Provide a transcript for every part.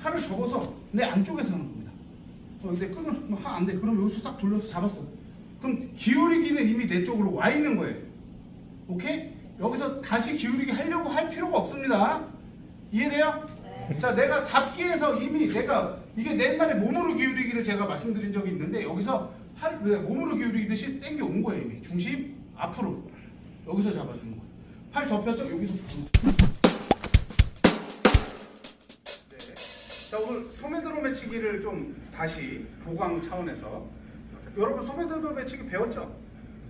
팔을 접어서 내 안쪽에서 하는 겁니다. 어, 근데 끈을 안 돼. 그럼 여기서 싹 돌려서 잡았어. 그럼 기울이기는 이미 내 쪽으로 와 있는 거예요. 오케이? 여기서 다시 기울이기 하려고 할 필요가 없습니다. 이해돼요? 자, 내가 잡기에서 이미 내가 이게 내 옛날에 몸으로 기울이기를 제가 말씀드린 적이 있는데 여기서 팔, 네, 몸으로 기울이듯이 당겨 온 거예요 이미 중심 앞으로 여기서 잡아주는 거예요. 팔 접혔죠? 여기서 자 오늘 소매드로 매치기를 좀 다시 보강 차원에서 여러분 소매드로 매치기 배웠죠?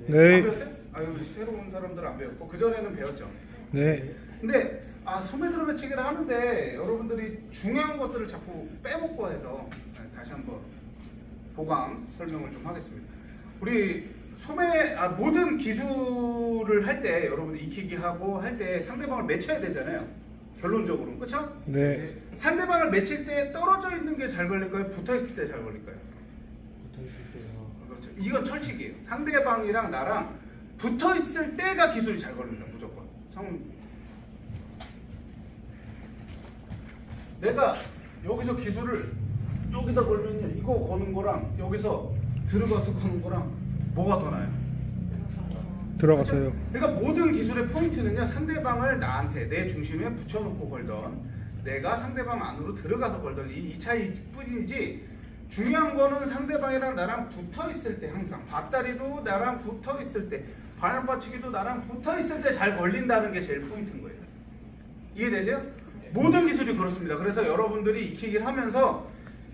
안 네. 배웠어요? 아 여기 새로운 사람들은 안 배웠고 그 전에는 배웠죠. 네. 근데 아 소매드로 매치기를 하는데 여러분들이 중요한 것들을 자꾸 빼먹고 해서 네, 다시 한번 보강 설명을 좀 하겠습니다. 우리 소매 아, 모든 기술을 할 때 여러분들 익히기 하고 할 때 상대방을 맺혀야 되잖아요. 결론적으로 그렇죠? 네. 상대방을 맺힐 때 떨어져 있는 게 잘 걸릴까요? 붙어 있을 때 잘 걸릴까요? 그렇죠. 이건 철칙이에요. 상대방이랑 나랑 붙어 있을 때가 기술이 잘 걸립니다. 무조건. 성 내가 여기서 기술을 여기다 걸면요. 이거 거는 거랑 여기서 들어가서 거는 거랑 뭐가 더 나아요? 들어갔어요. 그러니까 모든 기술의 포인트는요 상대방을 나한테 내 중심에 붙여놓고 걸던 내가 상대방 안으로 들어가서 걸던 이, 이 차이뿐이지 중요한 거는 상대방이랑 나랑 붙어 있을 때 항상 밭다리도 나랑 붙어 있을 때 바늘 받치기도 나랑 붙어 있을 때 잘 걸린다는 게 제일 포인트인 거예요 이해되세요? 모든 기술이 그렇습니다 그래서 여러분들이 익히기를 하면서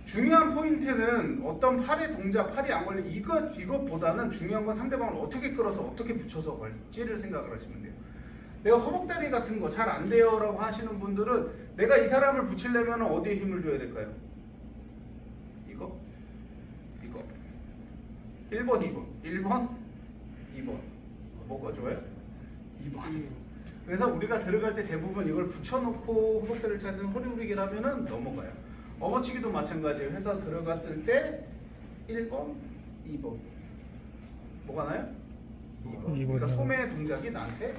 중요한 포인트는 어떤 팔의 동작, 팔이 안 걸린 이것 이것보다는 중요한 건 상대방을 어떻게 끌어서 어떻게 붙여서 걸지를 생각을 하시면 돼요. 내가 허벅다리 같은 거 잘 안 돼요라고 하시는 분들은 내가 이 사람을 붙이려면 어디에 힘을 줘야 될까요? 이거, 이거, 1번, 2번, 1번, 2번. 뭐가 좋아요? 2번. 그래서 우리가 들어갈 때 대부분 이걸 붙여놓고 허벅다리를 찾는 허리 후리기를 하면은 넘어가요. 업어치기도 마찬가지예요. 회사 들어갔을 때 1번, 2번. 뭐가 나요? 2번. 이번이요. 그러니까 소매 동작이 나한테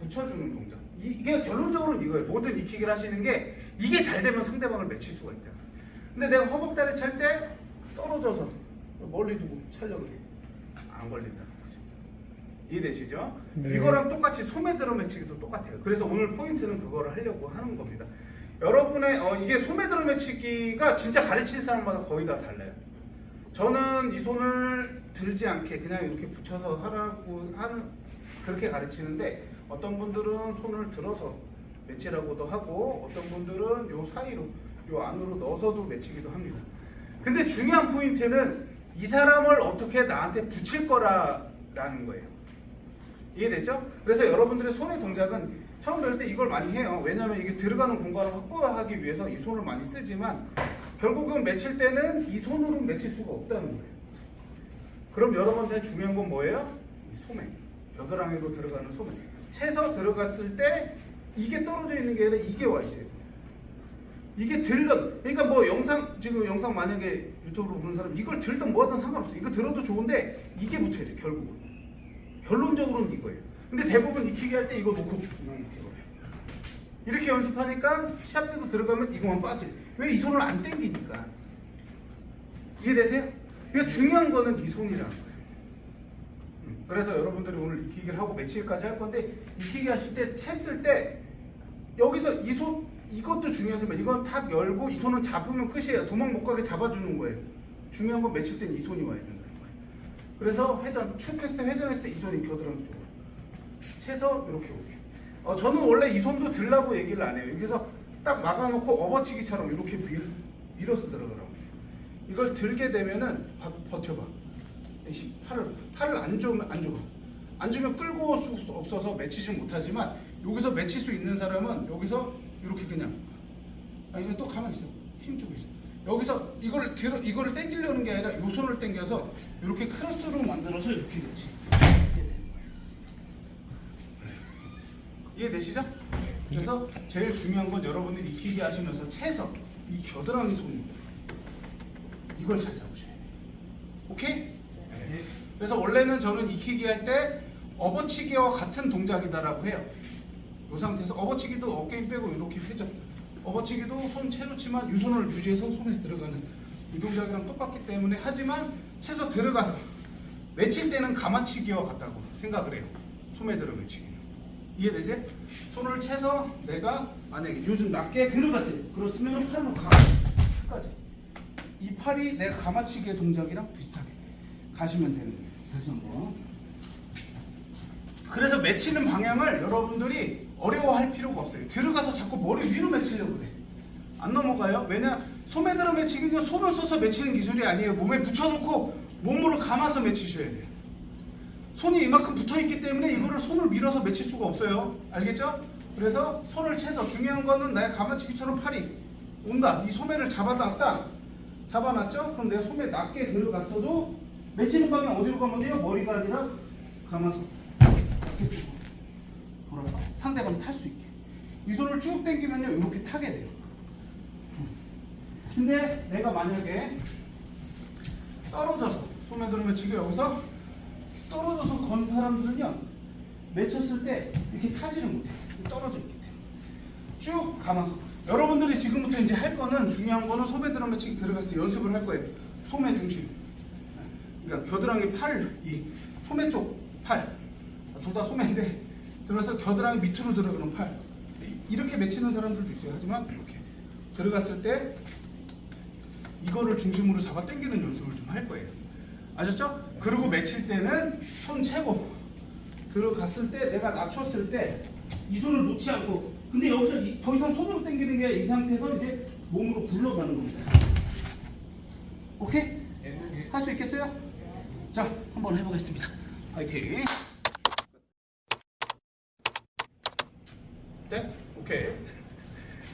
붙여주는 동작. 이- 이게 결론적으로 이거예요. 모든 익히기를 하시는 게 이게 잘 되면 상대방을 맺힐 수가 있다. 근데 내가 허벅다리 찰 때 떨어져서 멀리 두고 차려고 해. 안 걸린다는 거죠. 이해되시죠? 네. 이거랑 똑같이 소매 들어 매치기도 똑같아요. 그래서 오늘 포인트는 그거를 하려고 하는 겁니다. 여러분의 어, 이게 소매 들어 매치기가 진짜 가르치는 사람마다 거의 다 달라요. 저는 이 손을 들지 않게 그냥 이렇게 붙여서 하라고 하는 그렇게 가르치는데 어떤 분들은 손을 들어서 매치라고도 하고 어떤 분들은 요 사이로 요 안으로 넣어서도 매치기도 합니다. 근데 중요한 포인트는 이 사람을 어떻게 나한테 붙일 거라라는 거예요. 이해됐죠? 그래서 여러분들의 손의 동작은 처음 배울 때 이걸 많이 해요. 왜냐하면 이게 들어가는 공간을 확보하기 위해서 이 손을 많이 쓰지만 결국은 맺힐 때는 이 손으로 맺힐 수가 없다는 거예요. 그럼 여러분한테 중요한 건 뭐예요? 이 소매. 겨드랑이로 들어가는 소매. 채서 들어갔을 때 이게 떨어져 있는 게 아니라 이게 와 있어요. 이게 들던 그러니까 뭐 영상 지금 영상 만약에 유튜브로 보는 사람 이걸 들든 뭐하든 상관없어. 이거 들어도 좋은데 이게 붙어야 돼 결국은. 결론적으로는 이거예요. 근데 대부분 할 때 이거 놓고 이렇게 연습하니까 시합 때도 들어가면 이거만 빠져. 왜 이 손을 안 당기니까. 이해되세요? 그러니까 중요한 거는 이 손이라는 거예요. 음, 그래서 여러분들이 오늘 익히기를 하고 매치기까지 할 건데 익히기 하실 때 챘을 때 여기서 이 손 이것도 중요하지만 이건 탁 열고 이 손은 잡으면 끝이에요. 도망 못 가게 잡아주는 거예요. 중요한 건 매칠 땐 이 손이 와야 된다는 거예요. 그래서 회전 축 했을 때 회전했을 때 이 손이 겨드랑이 쪽으로 채서 이렇게 오게. 어, 저는 원래 이 손도 들라고 얘기를 안 해요. 여기서 딱 막아놓고 업어치기처럼 이렇게 밀, 밀어서 들어가라고. 이걸 들게 되면은 버, 버텨봐. 이 팔을 팔을 안 주면 안 주고 안 주면 끌고 올 수 없어서 맺히지 못하지만 여기서 맺힐 수 있는 사람은 여기서 이렇게 그냥 아 이거 또 가만 히 있어 힘 주고 있어 여기서 이걸 들어 이거를 당기려는 게 아니라 요 손을 당겨서 이렇게 크로스로 만들어서 이렇게 되지 이해되시죠? 그래서 제일 중요한 건 여러분들이 익히기 하시면서 채서 이 겨드랑이 손입니다. 이걸 잘 잡으셔야 돼요. 오케이? 네. 그래서 원래는 저는 익히기 할 때 업어치기와 같은 동작이다라고 해요. 이 상태에서 업어치기도 어깨 힘 빼고 이렇게 회전. 업어치기도 손 채놓지만 유손을 유지해서 손에 들어가는 이 동작이랑 똑같기 때문에 하지만 채서 들어가서 외칠 때는 가마치기와 같다고 생각을 해요. 소매 들어 외치기는. 이해되세요? 손을 채서 내가 만약에 요즘 낮게 들어갔어요. 그렇으면 팔로 가. 끝까지. 이 팔이 내가 가마치기의 동작이랑 비슷하게 가시면 되는 거예요. 다시 한번. 그래서 맺히는 방향을 여러분들이 어려워할 필요가 없어요. 들어가서 자꾸 머리 위로 맺히려고 그래. 안 넘어가요. 왜냐? 소매 들어 맺히기는 손을 써서 맺히는 기술이 아니에요. 몸에 붙여놓고 몸으로 감아서 맺히셔야 돼요. 손이 이만큼 붙어 있기 때문에 이거를 손을 밀어서 맺힐 수가 없어요. 알겠죠? 그래서 손을 채서 중요한 거는 나의 가마치기처럼 팔이 온다. 이 소매를 잡아놨다. 잡아놨죠? 그럼 내가 소매 낮게 들어갔어도 맺히는 방향 어디로 가면 돼요? 머리가 아니라 감아서 이렇게 쭉 돌아가. 상대방 탈수 있게. 이 손을 쭉 당기면요 이렇게 타게 돼요. 근데 내가 만약에 떨어져서 소매 들으면 지금 여기서 떨어져서 건 사람들은요 맺혔을 때 이렇게 타지를 못해요. 떨어져 있기 때문에. 쭉 감아서. 여러분들이 지금부터 이제 할 거는 중요한 거는 소매 드럼 매치기 때 연습을 할 거예요. 소매 중심. 그러니까 겨드랑이 팔, 이 소매 쪽 팔, 둘 다 소매인데 들어서 겨드랑이 밑으로 들어가는 팔. 이- 이렇게 맺히는 사람들도 있어요. 하지만 이렇게 들어갔을 때 이거를 중심으로 잡아 당기는 연습을 좀 할 거예요. 아셨죠? 그리고 맺힐 때는 손 채고 들어갔을 때 내가 낮췄을 때 이 손을 놓지 않고 근데 여기서 이- 더 이상 손으로 당기는 게 이 상태에서 이제 몸으로 굴러가는 겁니다. 오케이? 할 수 있겠어요? 자, 한번 해보겠습니다. 화이팅. 네? 오케이.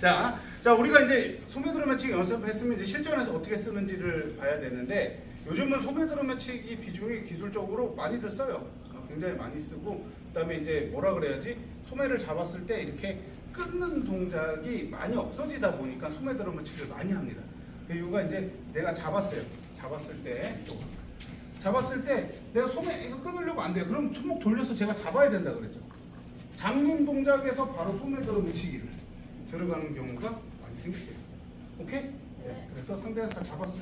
자, 자 우리가 이제 소매드럼 매치기 연습했으면 이제 실전에서 어떻게 쓰는지를 봐야 되는데 요즘은 소매드럼 매치기 비중이 기술적으로 많이들 써요. 어, 굉장히 많이 쓰고 그다음에 이제 뭐라 그래야지 소매를 잡았을 때 이렇게 끊는 동작이 많이 없어지다 보니까 소매드럼 매치기를 많이 합니다. 그 이유가 이제 내가 잡았어요. 잡았을 때. 잡았을 때 내가 소매 이거 끊으려고 안 돼요. 그럼 손목 돌려서 제가 잡아야 된다 그랬죠. 잡는 동작에서 바로 소매 들어 미치기를 들어가는 경우가 많이 생기세요. 오케이? 네. 그래서 상대가 다 잡았을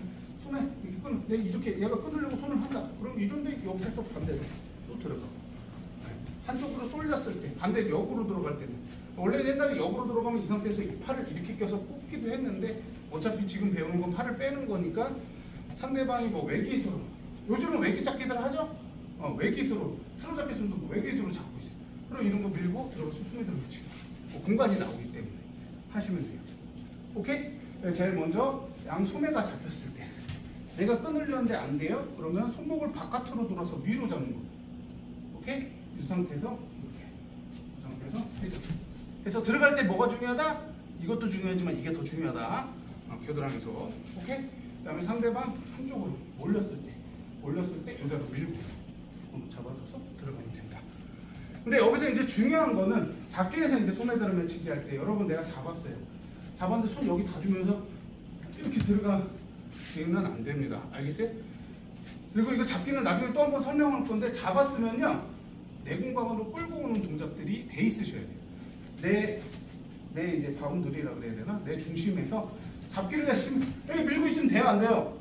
손에 이렇게 끊, 내 이렇게 얘가 끊으려고 손을 한다. 그럼 이런데 여기서 반대로 또 들어가. 네. 한쪽으로 쏠렸을 때 반대 역으로 들어갈 때는 원래 옛날에 역으로 들어가면 이 상태에서 이 팔을 이렇게 껴서 뽑기도 했는데 어차피 지금 배우는 건 팔을 빼는 거니까 상대방이 뭐 외기수로 요즘은 외기 잡기들 하죠? 어, 외기수로 틀어잡기 순도 뭐 외기수로 잡고 있어요. 그럼 이런 거 밀고 들어가서 손에 들어치기. 뭐 공간이 나오기 때문에 하시면 돼요. 오케이? 네, 제일 먼저 양 소매가 잡혔을 때 내가 끊으려는데 안 돼요? 그러면 손목을 바깥으로 돌아서 위로 잡는 거. 오케이? 이 상태에서 이렇게. 이 상태에서 이렇게. 그래서 들어갈 때 뭐가 중요하다? 이것도 중요하지만 이게 더 중요하다. 어, 겨드랑이에서. 오케이? 그 다음에 상대방 한쪽으로 몰렸을 때, 몰렸을 때 여기다가 밀고 어, 잡아줘서 들어가면 된다. 근데 여기서 이제 중요한 거는 잡기에서 이제 소매 들어 매치기 할 때 여러분 내가 잡았어요. 잡았는데 손 여기 다 주면서 이렇게 들어가 기는 안 됩니다. 알겠어요? 그리고 이거 잡기는 나중에 또 한 번 설명할 건데 잡았으면요 내공간으로 끌고 오는 동작들이 돼 있으셔야 돼요. 내, 내 이제 바운드리라 그래야 되나? 내 중심에서 잡기를 했으면 여기 밀고 있으면 돼요, 안 돼요?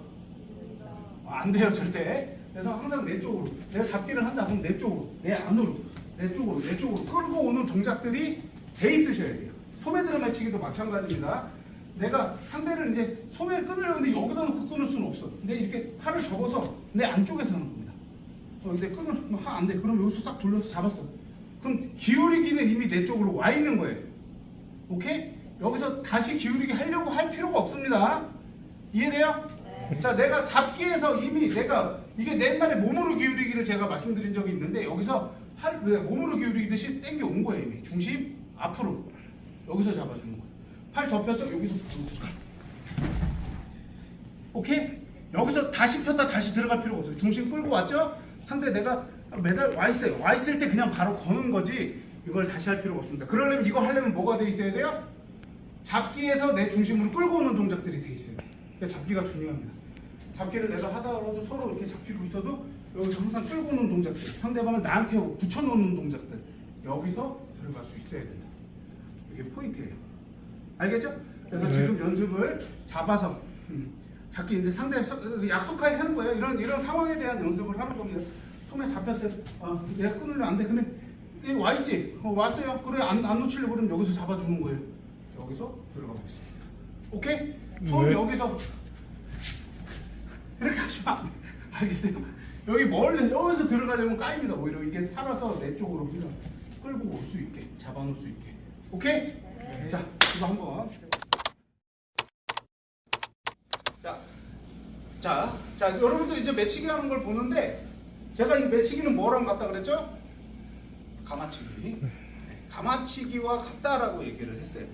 어, 안 돼요, 절대. 그래서 항상 내 쪽으로 내가 잡기를 한다 그럼 내 쪽으로, 내 안으로, 내 쪽으로, 내 쪽으로 끌고 오는 동작들이 돼 있으셔야 돼요. 소매 들어 매치기도 마찬가지입니다. 내가 상대를 이제 소매를 끊으려는데 여기다 놓고 끊을 수는 없어. 근데 이렇게 팔을 접어서 내 안쪽에서 하는 겁니다. 어, 근데 끊을 하안 돼. 그럼 여기서 싹 돌려서 잡았어. 그럼 기울이기는 이미 내 쪽으로 와 있는 거예요. 오케이? 여기서 다시 기울이기 하려고 할 필요가 없습니다. 이해돼요? 자, 내가 잡기에서 이미 내가 이게 내 옛날에 몸으로 기울이기를 제가 말씀드린 적이 있는데 여기서 팔왜 몸으로 기울이듯이 당겨 온 거예요 이미 중심 앞으로 여기서 잡아주는 거예요. 팔 접혔죠? 여기서. 오케이? 여기서 다시 폈다 다시 들어갈 필요가 없어요. 중심 끌고 왔죠? 상대 내가 매달 와 있어요. 와 있을 때 그냥 바로 거는 거지 이걸 다시 할 필요가 없습니다. 그러려면 이거 하려면 뭐가 돼 있어야 돼요? 잡기에서 내 중심으로 끌고 오는 동작들이 돼 있어요. 그래서 잡기가 중요합니다. 잡기를 내가 하다가도 서로 이렇게 잡히고 있어도 여기서 항상 끌고 오는 동작들, 상대방을 나한테 붙여놓는 동작들 여기서 들어갈 수 있어야 된다. 이게 포인트예요. 알겠죠? 그래서 네. 지금 연습을 잡아서 음, 잡기 이제 상대 서- 약속하게 하는 거예요. 이런 이런 상황에 대한 연습을 하는 겁니다. 손에 잡혔어요. 어, 내가 끊으려 안 돼. 근데 이와 있지. 어, 왔어요. 그래 안, 안 놓치려고 그러면 여기서 잡아주는 거예요. 여기서 들어가 보겠습니다. 오케이? 손 네. 여기서 이렇게 하시면 안 돼. 알겠어요? 여기 멀리 여기서 들어가려면 까입니다. 오히려 이게 살아서 내 쪽으로 그냥 끌고 올 수 있게 잡아놓을 수 있게. 오케이? 자 이거 한번. 자, 자, 자 여러분들 이제 매치기 하는 걸 보는데 제가 이 매치기는 뭐랑 같다 그랬죠? 가마치기. 네, 가마치기와 같다라고 얘기를 했어요.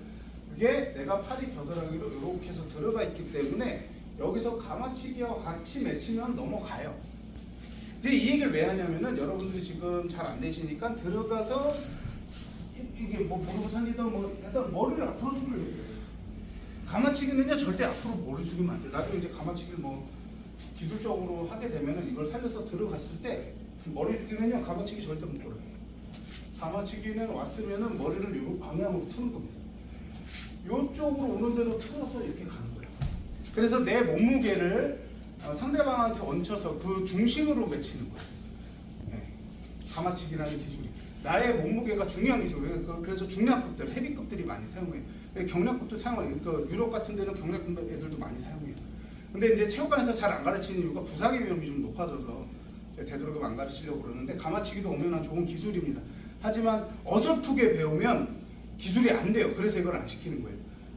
그게 내가 팔이 겨드랑이로 이렇게 해서 들어가 있기 때문에 여기서 가마치기와 같이 맺히면 넘어가요. 이제 이 얘기를 왜 하냐면은 여러분들이 지금 잘 안 되시니까 들어가서 이- 이게 뭐 무릎을 살리든 뭐 일단 머리를 앞으로 숙여야 돼요. 가마치기는요 절대 앞으로 머리 숙이면 안 돼. 나중에 이제 가마치기를 뭐 기술적으로 하게 되면은 이걸 살려서 들어갔을 때 머리 숙이면요 가마치기 절대 못 돌아요. 가마치기는 왔으면은 머리를 요 방향으로 트는 겁니다. 요쪽으로 오는 대로 틀어서 이렇게 가는 거예요. 그래서 내 몸무게를 어, 상대방한테 얹혀서 그 중심으로 맺히는 거예요. 네. 가마치기라는 기술이 나의 몸무게가 중요한 기술이에요. 그- 그래서 중량급들, 헤비급들이 많이 사용해요. 경량급도 사용해요. 그러니까 유럽 같은 데는 경량급 애들도 많이 사용해요. 근데 이제 체육관에서 잘 안 가르치는 이유가 부상의 위험이 좀 높아져서 되도록이면 안 가르치려고 그러는데 가마치기도 엄연한 좋은 기술입니다. 하지만 어설프게 배우면 기술이 안 돼요. 그래서 이걸 안 시키는 거예요.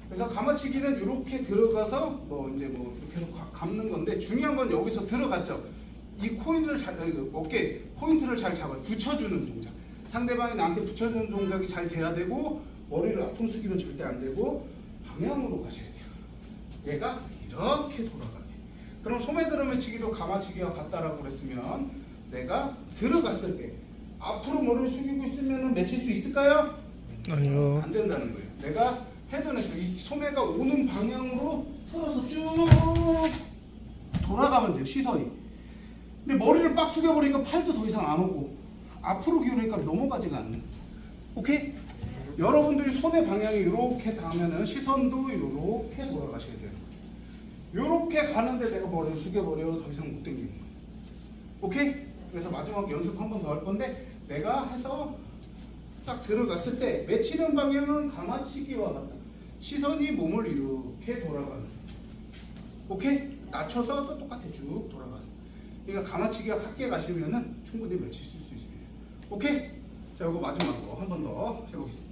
그래서 가마치기는 이렇게 들어가서 뭐 이제 뭐 이렇게 감는 건데 중요한 건 여기서 들어갔죠. 이 코인을 잘그 어깨 포인트를 잘 잡아요. 붙여주는 동작. 상대방이 나한테 붙여주는 동작이 잘 돼야 되고 머리를 앞으로 숙이면 절대 안 되고 방향으로 가셔야 돼요. 얘가 이렇게 돌아가게. 그럼 소매 들어매치기도 가마치기와 같다라고 그랬으면 내가 들어갔을 때 앞으로 머리를 숙이고 있으면 맺힐 수 있을까요? 아니요. 안 된다는 거예요. 내가 회전해서 이 소매가 오는 방향으로 틀어서 쭉 돌아가면 돼요. 시선이. 근데 머리를 빡 숙여버리니까 팔도 더 이상 안 오고 앞으로 기울이니까 넘어가지가 않는. 오케이? 여러분들이 손의 방향이 이렇게 가면은 시선도 이렇게 돌아가셔야 돼요. 이렇게 가는데 내가 머리를 숙여버려 더 이상 못 당기는 거예요. 오케이? 그래서 마지막 연습 한 번 더 할 건데 내가 해서 딱 들어갔을 때 맺히는 방향은 가마치기와 같다. 시선이 몸을 이렇게 돌아가는. 오케이? 낮춰서 또 똑같아 쭉 돌아가는. 그러니까 가마치기가 같게 가시면은 충분히 맺히실 수 있습니다. 오케이? 자, 이거 마지막 으로 한 번 더 해보겠습니다.